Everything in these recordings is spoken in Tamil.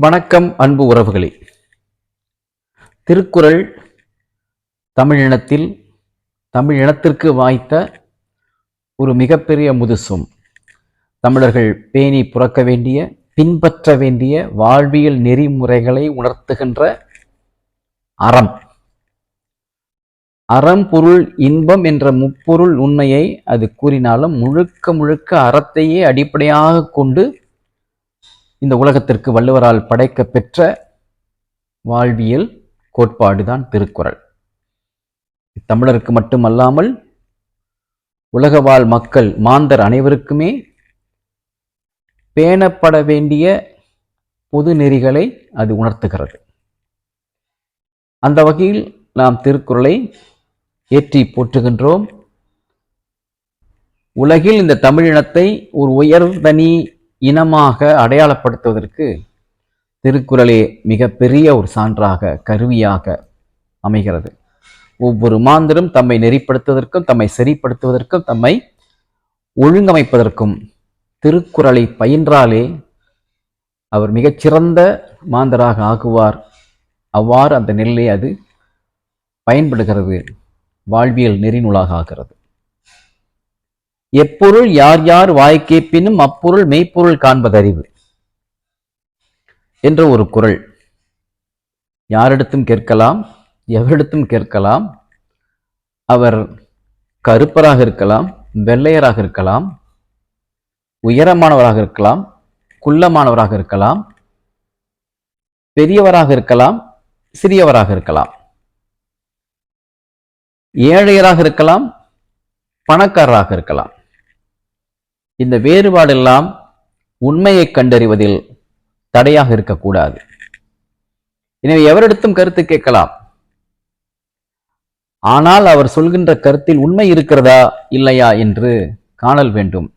வணக்கம் அன்பு உறவுகளே. திருக்குறள் தமிழினத்தில் தமிழினத்திற்கு வாய்த்த ஒரு மிகப்பெரிய முதுசும். தமிழர்கள் பேணி புறக்க வேண்டிய பின்பற்ற வேண்டிய வாழ்வியல் நெறிமுறைகளை உணர்த்துகின்ற அறம். அறம் பொருள் இன்பம் என்ற முப்பொருள் உண்மையை அது கூறினாலும் முழுக்க முழுக்க அறத்தையே அடிப்படையாக கொண்டு இந்த உலகத்திற்கு வள்ளுவரால் படைக்க பெற்ற வாழ்வியல் கோட்பாடுதான் திருக்குறள். தமிழருக்கு மட்டுமல்லாமல் உலகவாழ் மக்கள் மாந்தர் அனைவருக்குமே பேணப்பட வேண்டிய பொது நெறிகளை அது உணர்த்துகிறது. அந்த வகையில் நாம் திருக்குறளை ஏற்றி போற்றுகின்றோம். உலகில் இந்த தமிழினத்தை ஒரு உயர்தனி இனமாக அடையாளப்படுத்துவதற்கு திருக்குறளே மிகப்பெரிய ஒரு சான்றாக கருவியாக அமைகிறது. ஒவ்வொரு மாந்தரும் தம்மை நெறிப்படுத்துவதற்கும் தம்மை சரிப்படுத்துவதற்கும் தம்மை ஒழுங்கமைப்பதற்கும் திருக்குறளை பயின்றாலே அவர் மிகச்சிறந்த மாந்தராக ஆகுவார். அவ்வாறு அந்த நெல்லை அது பயன்படுகிறது. வாழ்வியல் நெறிநூலாக ஆகிறது. எப்பொருள் யார் யார் வாய்க்கேப்பினும் அப்பொருள் மெய்ப்பொருள் காண்பதறிவு என்ற ஒரு குறள் யாரிடத்தும் கேட்கலாம் எவரிடத்தும் கேட்கலாம் அவர் கருப்பராக இருக்கலாம் வெள்ளையராக இருக்கலாம் உயரமானவராக இருக்கலாம் குள்ளமானவராக இருக்கலாம் பெரியவராக இருக்கலாம் சிறியவராக இருக்கலாம். ஏழையராக இருக்கலாம் பணக்காரராக இருக்கலாம். இந்த வேறுபாடெல்லாம் உண்மையை கண்டறிவதில் தடையாக இருக்கக்கூடாது. எனவே எவரிடத்தும் கருத்து கேட்கலாம். ஆனால் அவர் சொல்கின்ற கருத்தில் உண்மை இருக்கிறதா இல்லையா என்று காணல் வேண்டும்.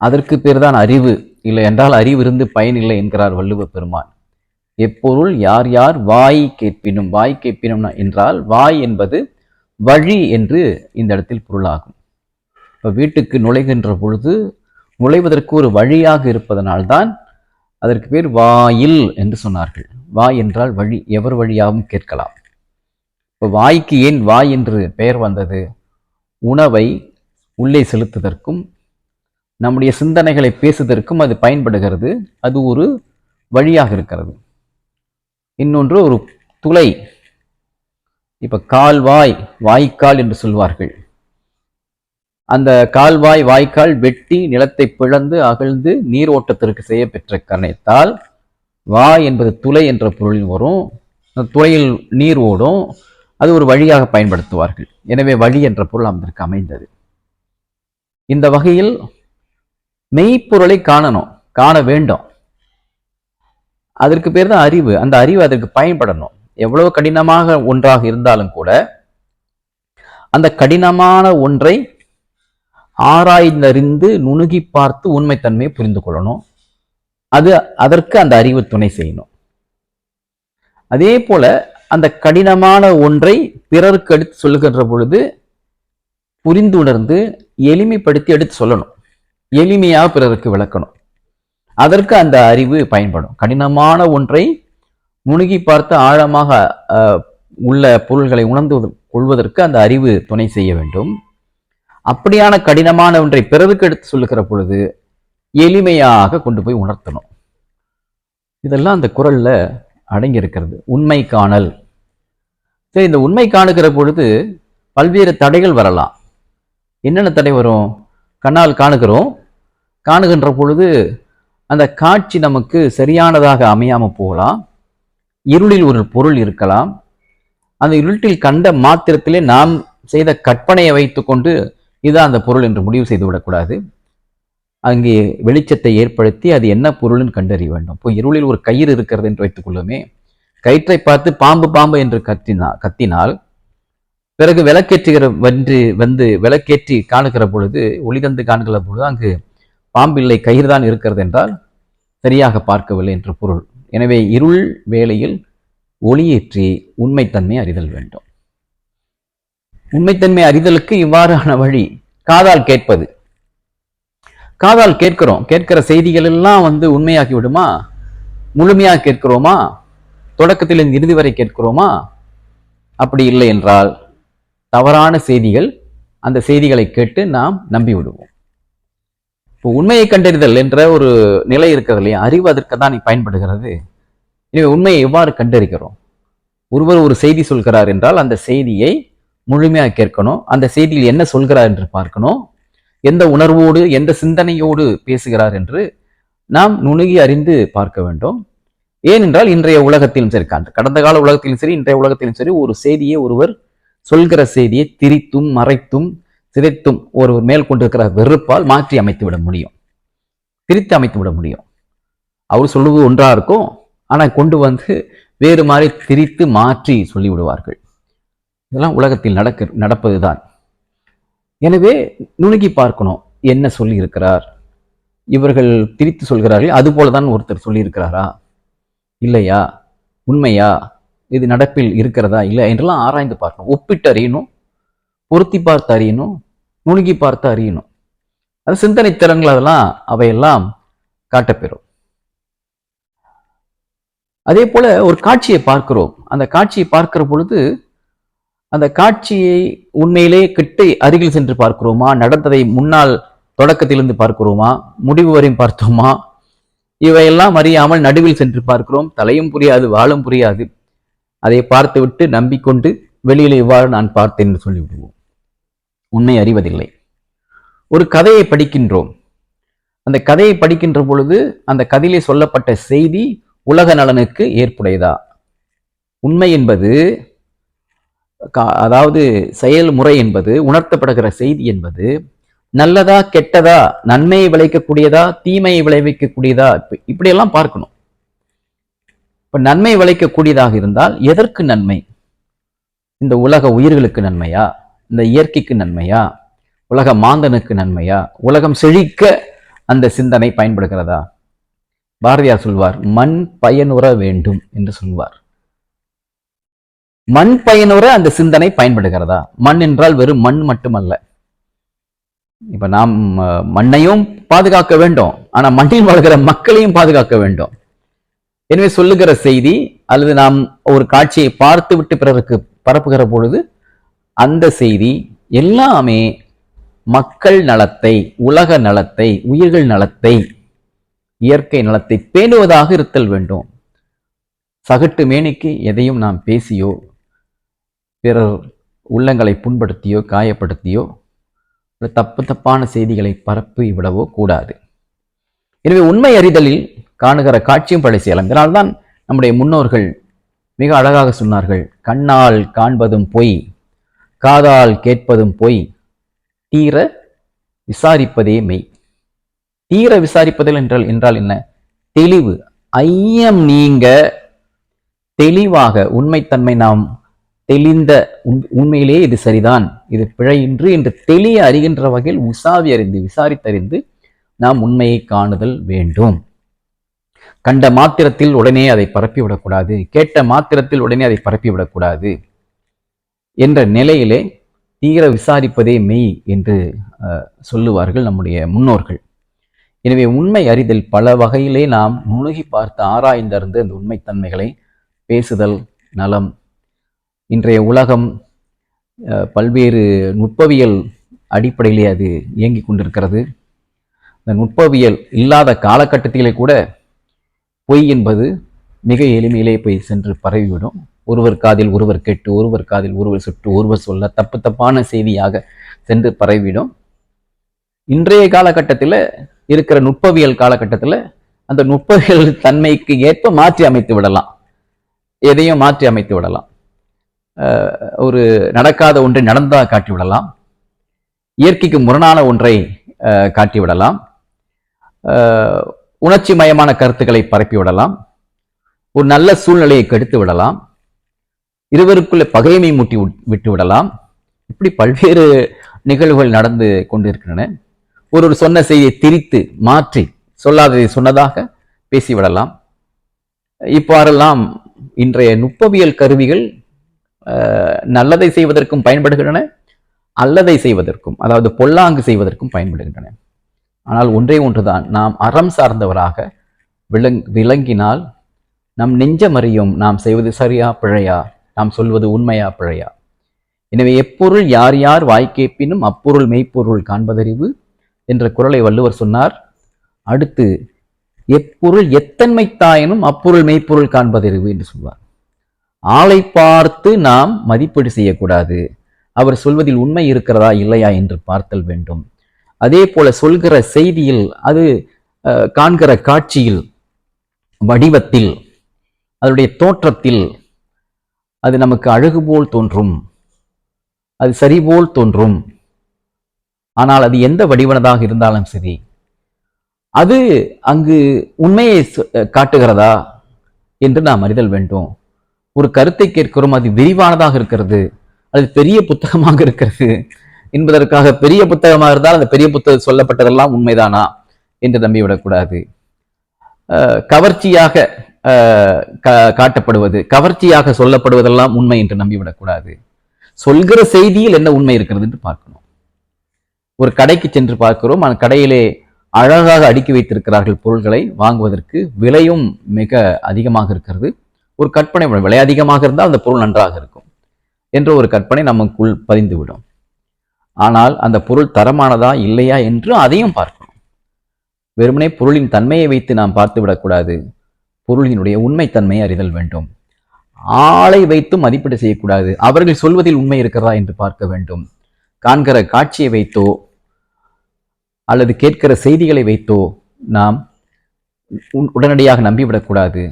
அதற்கு பேர்தான் அறிவு இல்லை என்றால் அறிவு இருந்து பயனில்லை என்கிறார் வள்ளுவ பெருமான். எப்பொருள் யார் யார் வாய் கேட்பினும் வாய் கேட்பினும் என்றால் வாய் என்பது வழி என்று இந்த இடத்தில் பொருளாகும். இப்போ வீட்டுக்கு நுழைகின்ற பொழுது நுழைவதற்கு ஒரு வழியாக இருப்பதனால்தான் அதற்கு பேர் வாயில் என்று சொன்னார்கள். வாய் என்றால் வழி எவர் வழியாகவும் கேட்கலாம். இப்போ வாய்க்கு ஏன் வாய் என்று பெயர் வந்தது? உணவை உள்ளே செலுத்துவதற்கும் நம்முடைய சிந்தனைகளை பேசுவதற்கும் அது பயன்படுகிறது. அது ஒரு வழியாக இருக்கிறது. இன்னொன்று ஒரு துளை. இப்போ கால்வாய் வாய்க்கால் என்று சொல்வார்கள். அந்த கால்வாய் வாய்க்கால் வெட்டி நிலத்தை பிளந்து அகழ்ந்து நீர் ஓட்டத்திற்கு செய்ய பெற்ற காரணத்தால் வாய் என்பது துளை என்ற பொருளில் வரும். அந்த துளையில் நீர் ஓடும். அது ஒரு வழியாக பயன்படுத்துவார்கள். எனவே வழி என்ற பொருள் அதற்கு அமைந்தது. இந்த வகையில் மெய்ப்பொருளை காணணும் காண வேண்டும். அதற்கு பேர் தான் அறிவு. அந்த அறிவு அதற்கு பயன்படணும். எவ்வளவு கடினமாக ஒன்றாக இருந்தாலும் கூட அந்த கடினமான ஒன்றை ஆராய்ந்தறிந்து நுணுகி பார்த்து உண்மைத்தன்மையை புரிந்து கொள்ளணும். அது அதற்கு அந்த அறிவு துணை செய்யணும். அதே போல அந்த கடினமான ஒன்றை பிறருக்கு எடுத்து சொல்லுகின்ற பொழுது புரிந்து உணர்ந்து எளிமைப்படுத்தி எடுத்து சொல்லணும். எளிமையாக பிறருக்கு விளக்கணும். அதற்கு அந்த அறிவு பயன்படும். கடினமான ஒன்றை முணுகி பார்த்து ஆழமாக உள்ள பொருள்களை உணர்ந்து கொள்வதற்கு அந்த அறிவு துணை செய்ய வேண்டும். அப்படியான கடினமான ஒன்றை பிறருக்கு எடுத்து சொல்லுகிற பொழுது எளிமையாக கொண்டு போய் உணர்த்தணும். இதெல்லாம் அந்த குரலில் அடங்கி இருக்கிறது உண்மை காணல். சரி இந்த உண்மை காணுகிற பொழுது பல்வேறு தடைகள் வரலாம். என்னென்ன தடை வரும்? கண்ணால் காணுகிறோம். காணுகின்ற பொழுது அந்த காட்சி நமக்கு சரியானதாக அமையாமல் போகலாம். இருளில் ஒரு பொருள் இருக்கலாம். அந்த இருட்டில் கண்ட மாத்திரத்திலே நாம் செய்த கற்பனையை வைத்துக்கொண்டு இதுதான் அந்த பொருள் என்று முடிவு செய்து விடக்கூடாது. அங்கே வெளிச்சத்தை ஏற்படுத்தி அது என்ன பொருள்னு கண்டறிய வேண்டும். இப்போ இருளில் ஒரு கயிறு இருக்கிறது என்று வைத்துக்கொள்ளுமே கயிற்றை பார்த்து பாம்பு பாம்பு என்று கத்தினா கத்தினால் பிறகு விளக்கேற்றுகிற வந்து வந்து விளக்கேற்றி காணுகிற பொழுது ஒளிதந்து காணுகிற பொழுது அங்கு பாம்பில்லை கயிறு தான் இருக்கிறது என்றால் சரியாக பார்க்கவில்லை என்று பொருள். எனவே இருள் வேளையில் ஒளியேற்றி உண்மைத்தன்மை அறிதல் வேண்டும். உண்மைத்தன்மை அறிதலுக்கு இவ்வாறான வழி. காதால் கேட்பது. காதால் கேட்கிறோம். கேட்கிற செய்திகள் எல்லாம் வந்து உண்மையாக்கி விடுமா? முழுமையாக கேட்கிறோமா? தொடக்கத்திலிருந்து இறுதி வரை கேட்கிறோமா? அப்படி இல்லை என்றால் தவறான செய்திகள் அந்த செய்திகளை கேட்டு நாம் நம்பி விடுவோம். இப்போ உண்மையை கண்டறிதல் என்ற ஒரு நிலை இருக்கிறது இல்லையா? அறிவு அதற்கு தான் பயன்படுகிறது. எனவே உண்மையை எவ்வாறு கண்டறிகிறோம்? ஒருவர் ஒரு செய்தி சொல்கிறார் என்றால் அந்த செய்தியை முழுமையாக கேட்கணும். அந்த செய்தியில் என்ன சொல்கிறார் என்று பார்க்கணும். எந்த உணர்வோடு எந்த சிந்தனையோடு பேசுகிறார் என்று நாம் நுணுகி அறிந்து பார்க்க வேண்டும். ஏனென்றால் இன்றைய உலகத்திலும் சரி கடந்த கால உலகத்திலும் சரி இன்றைய உலகத்திலும் சரி ஒரு செய்தியை ஒருவர் சொல்கிற செய்தியை திரித்தும் மறைத்தும் சிதைத்தும் ஒருவர் மேல் கொண்டிருக்கிற வெறுப்பால் மாற்றி அமைத்து விட முடியும். திரித்து அமைத்து விட முடியும். அவர் சொல்லுவது ஒன்றா இருக்கும். ஆனால் கொண்டு வந்து வேறு மாதிரி திரித்து மாற்றி சொல்லிவிடுவார்கள். இதெல்லாம் உலகத்தில் நடக்க நடப்பதுதான். எனவே நுணுகி பார்க்கணும் என்ன சொல்லி இருக்கிறார் இவர்கள் திரித்து சொல்கிறார்கள் அது போலதான் ஒருத்தர் சொல்லியிருக்கிறாரா? இல்லையா? உண்மையா? இது நடப்பில் இருக்கிறதா? இல்லை என்றெல்லாம் ஆராய்ந்து பார்க்கணும். ஒப்பிட்டு அறியணும் பொருத்தி பார்த்து அறியணும் நுணுகி பார்த்து அறியணும் அது சிந்தனை திறன்கள் அதெல்லாம் அவையெல்லாம் காட்டப்பெறும். அதே போல ஒரு காட்சியை பார்க்கிறோம். அந்த காட்சியை பார்க்கிற பொழுது அந்த காட்சியை உண்மையிலே கிட்ட அருகில் சென்று பார்க்கிறோமா? நடந்ததை முன்னால் தொடக்கத்திலிருந்து பார்க்கிறோமா? முடிவு வரையும் பார்த்தோமா? இவையெல்லாம் அறியாமல் நடுவில் சென்று பார்க்கிறோம். தலையும் புரியாது வாழும் புரியாது. அதை பார்த்துவிட்டு நம்பிக்கொண்டு வெளியில் இவ்வாறு நான் பார்த்தேன் என்று சொல்லிவிடுவோம். உண்மை அறிவதில்லை. ஒரு கதையை படிக்கின்றோம். அந்த கதையை படிக்கின்ற பொழுது அந்த கதையிலே சொல்லப்பட்ட செய்தி உலக நலனுக்கு ஏற்புடையதா? உண்மை என்பது அதாவது செயல்முறை என்பது உணர்த்தப்படுகிற செய்தி என்பது நல்லதா கெட்டதா நன்மையை விளைவிக்கக்கூடியதா தீமையை விளைவிக்கக்கூடியதா இப்ப- இப்படியெல்லாம் பார்க்கணும். இப்ப நன்மை விளைவிக்கக்கூடியதாக இருந்தால் எதற்கு நன்மை? இந்த உலக உயிர்களுக்கு நன்மையா? இந்த இயற்கைக்கு நன்மையா? உலக மாந்தனுக்கு நன்மையா? உலகம் செழிக்க அந்த சிந்தனை பயன்படுகிறதா? பாரதியார் சொல்வார் மண் பயனுற வேண்டும் என்று சொல்வார். மண் பயனுற அந்த சிந்தனை பயன்படுகிறதா? மண் என்றால் வெறும் மண் மட்டுமல்ல. இப்ப நாம் மண்ணையும் பாதுகாக்க வேண்டும். ஆனா மண்ணில் வளர்கிற மக்களையும் பாதுகாக்க வேண்டும். எனவே சொல்லுகிற செய்தி அல்லது நாம் ஒரு காட்சியை பார்த்து விட்டு பிறருக்கு பரப்புகிற பொழுது அந்த செய்தி எல்லாமே மக்கள் நலத்தை உலக நலத்தை உயிர்கள் நலத்தை இயற்கை நலத்தை பேணுவதாக இருத்தல் வேண்டும். சகட்டு மேனிக்கு எதையும் நாம் பேசியோ பிறர் உள்ளங்களை புண்படுத்தியோ காயப்படுத்தியோ ஒரு தப்பு தப்பான செய்திகளை பரப்பி விடவோ கூடாது. எனவே உண்மை அறிதலில் காணுகிற காட்சியும் படை செய்யலாம் இதனால்தான் நம்முடைய முன்னோர்கள் மிக அழகாக சொன்னார்கள் கண்ணால் காண்பதும் பொய் காதால் கேட்பதும் பொய் தீர விசாரிப்பதே மெய். தீர விசாரிப்பதில் என்றால் என்றால் என்ன? தெளிவு. ஐயம் நீங்க தெளிவாக உண்மைத்தன்மை நாம் தெளிந்த உண்மையிலேயே இது சரிதான். இது பிழையின்று என்று தெளிய அறிகின்ற வகையில் உசாவி அறிந்து விசாரித்தறிந்து நாம் உண்மையை காணுதல் வேண்டும். கண்ட மாத்திரத்தில் உடனே அதை பரப்பிவிடக்கூடாது. கேட்ட மாத்திரத்தில் உடனே அதை பரப்பிவிடக்கூடாது என்ற நிலையிலே தீர விசாரிப்பதே மெய் என்று சொல்லுவார்கள் நம்முடைய முன்னோர்கள். எனவே உண்மை அறிதல் பல வகையிலே நாம் நுணுகி பார்த்து ஆராய்ந்தறிந்து அந்த உண்மைத்தன்மைகளை பேசுதல் நலம் இன்றைய உலகம் பல்வேறு நுட்பவியல் அடிப்படையிலே அது இயங்கிக் கொண்டிருக்கிறது. இந்த நுட்பவியல் இல்லாத காலகட்டத்திலே கூட பொய் என்பது மிக எளிமையிலே போய் சென்று பரவிவிடும். ஒருவர் காதில் ஒருவர் கேட்டு ஒருவர் காதில் ஒருவர் சுட்டு ஒருவர் சொல்ல தப்பு தப்பான செய்தியாக சென்று பரவிவிடும். இன்றைய காலகட்டத்தில் இருக்கிற நுட்பவியல் காலகட்டத்தில் அந்த நுட்பவியல் தன்மைக்கு ஏற்ப மாற்றி அமைத்து விடலாம். எதையும் மாற்றி அமைத்து விடலாம். ஒரு நடக்காத ஒன்றை நடந்ததாக காட்டி விடலாம் இயற்கைக்கு முரணான ஒன்றை காட்டி விடலாம் உணர்ச்சி மயமான கருத்துக்களை பரப்பி விடலாம். ஒரு நல்ல சூழ்நிலையை கெடுத்து விடலாம். இருவருக்குள்ள பகைமை மூட்டி விட்- விட்டு விடலாம். இப்படி பல்வேறு நிகழ்வுகள் நடந்து கொண்டிருக்கின்றன. ஒரு சொன்ன செய்தியை திரித்து மாற்றி சொல்லாததை சொன்னதாக பேசிவிடலாம் இவ்வாறெல்லாம் இன்றைய நுட்பவியல் கருவிகள் நல்லதை செய்வதற்கும் பயன்படுகின்றன அல்லதை செய்வதற்கும் அதாவது பொல்லாங்கு செய்வதற்கும் பயன்படுகின்றன. ஆனால் ஒன்றே ஒன்றுதான் நாம் அறம் சார்ந்தவராக விளங் விளங்கினால் நம் நெஞ்சமறியும் நாம் செய்வது சரியா பிழையா நாம் சொல்வது உண்மையா பிழையா. எனவே எப்பொருள் யார் யார் வாய்க்கேப்பினும் அப்பொருள் மெய்ப்பொருள் காண்பதறிவு என்ற குரலை வள்ளுவர் சொன்னார். அடுத்து எப்பொருள் எத்தன்மை தாயினும் அப்பொருள் மெய்ப்பொருள் காண்பதறிவு என்று சொல்வார். ஆளை பார்த்து நாம் மதிப்பீடு செய்யக்கூடாது. அவர் சொல்வதில் உண்மை இருக்கிறதா இல்லையா என்று பார்த்தல் வேண்டும். அதே போல சொல்கிற செய்தியில் அது காண்கிற காட்சியில் வடிவத்தில் அதனுடைய தோற்றத்தில் அது நமக்கு அழகு போல் தோன்றும். அது சரி போல் தோன்றும். ஆனால் அது எந்த வடிவனதாக இருந்தாலும் சரி. அது அங்கு உண்மையை காட்டுகிறதா என்று நாம் அறிதல் வேண்டும். ஒரு கருத்தை கேட்கிறோம் அது விரிவானதாக இருக்கிறது அது பெரிய புத்தகமாக இருக்கிறது என்பதற்காக பெரிய புத்தகமாக இருந்தால் அந்த பெரிய புத்தகம் சொல்லப்பட்டதெல்லாம் உண்மைதானா என்று நம்பிவிடக்கூடாது கவர்ச்சியாக கா- காட்டப்படுவது கவர்ச்சியாக சொல்லப்படுவதெல்லாம் உண்மை என்று நம்பிவிடக்கூடாது சொல்கிற செய்தியில் என்ன உண்மை இருக்கிறது என்று பார்க்கணும். ஒரு கடைக்கு சென்று பார்க்கிறோம் அந்த கடையிலே அழகாக அடுக்கி வைத்திருக்கிறார்கள் பொருள்களை வாங்குவதற்கு விலையும் மிக அதிகமாக இருக்கிறது. ஒரு கற்பனை வரும். விலை அதிகமாக இருந்தால் அந்த பொருள் நன்றாக இருக்கும் என்ற ஒரு கற்பனை நமக்குள் பதிந்துவிடும். ஆனால் அந்த பொருள் தரமானதா இல்லையா என்று அதையும் பார்க்கணும். வெறுமனே பொருளின் தன்மையை வைத்து நாம் பார்த்து விடக்கூடாது பொருளினுடைய உண்மைத்தன்மையை அறிதல் வேண்டும். ஆளை வைத்து மதிப்பீடு செய்யக்கூடாது. அவர்கள் சொல்வதில் உண்மை இருக்கிறதா என்று பார்க்க வேண்டும். காண்கிற காட்சியை வைத்தோ அல்லது கேட்கிற செய்திகளை வைத்தோ நாம் உடனடியாக நம்பிவிடக்கூடாது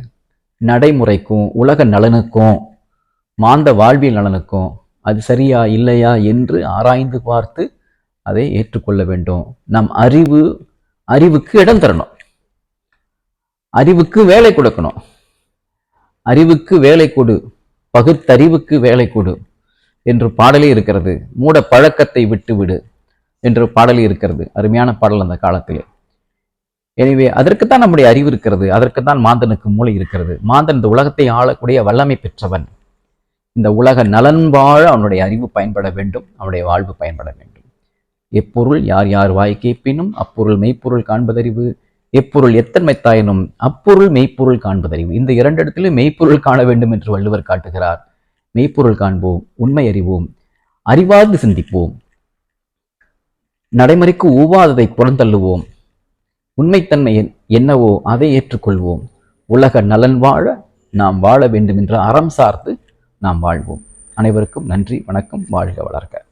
நடைமுறைக்கும் உலக நலனுக்கும் மாந்த வாழ்வியல் நலனுக்கும் அது சரியா இல்லையா என்று ஆராய்ந்து பார்த்து அதை ஏற்றுக்கொள்ள வேண்டும். நம் அறிவு அறிவுக்கு இடம் தரணும். அறிவுக்கு வேலை கொடுக்கணும். அறிவுக்கு வேலை கொடு. பகுத்தறிவுக்கு வேலை கொடு என்று பாடலே இருக்கிறது. மூட பழக்கத்தை விட்டுவிடு என்று பாடலே இருக்கிறது. அருமையான பாடல் அந்த காலத்திலே. எனவே அதற்குத்தான் நம்முடைய அறிவு இருக்கிறது. அதற்குத்தான் மாந்தனுக்கு மூளை இருக்கிறது. மாந்தன் இந்த உலகத்தை ஆளக்கூடிய வல்லமை பெற்றவன். இந்த உலக நலன் வாழ அவனுடைய அறிவு பயன்பட வேண்டும். அவனுடைய வாழ்வு பயன்பட வேண்டும். எப்பொருள் யார் யார் வாய் கேட்பினும் அப்பொருள் மெய்ப்பொருள் காண்பதறிவு. எப்பொருள் எத்தன்மை தாயினும் அப்பொருள் மெய்ப்பொருள் காண்பதறிவு. இந்த இரண்டு இடத்திலும் மெய்ப்பொருள் காண வேண்டும் என்று வள்ளுவர் காட்டுகிறார். மெய்ப்பொருள் காண்போம் உண்மை அறிவோம் அறிவார்ந்து சிந்திப்போம். நடைமுறைக்கு ஊவாததை புறந்தள்ளுவோம். உண்மைத்தன்மை என்னவோ அதை ஏற்றுக்கொள்வோம். உலக நலன் வாழ நாம் வாழ வேண்டும் என்ற அறம் சார்ந்து நாம் வாழ்வோம். அனைவருக்கும் நன்றி வணக்கம் வாழ்க வளர்க.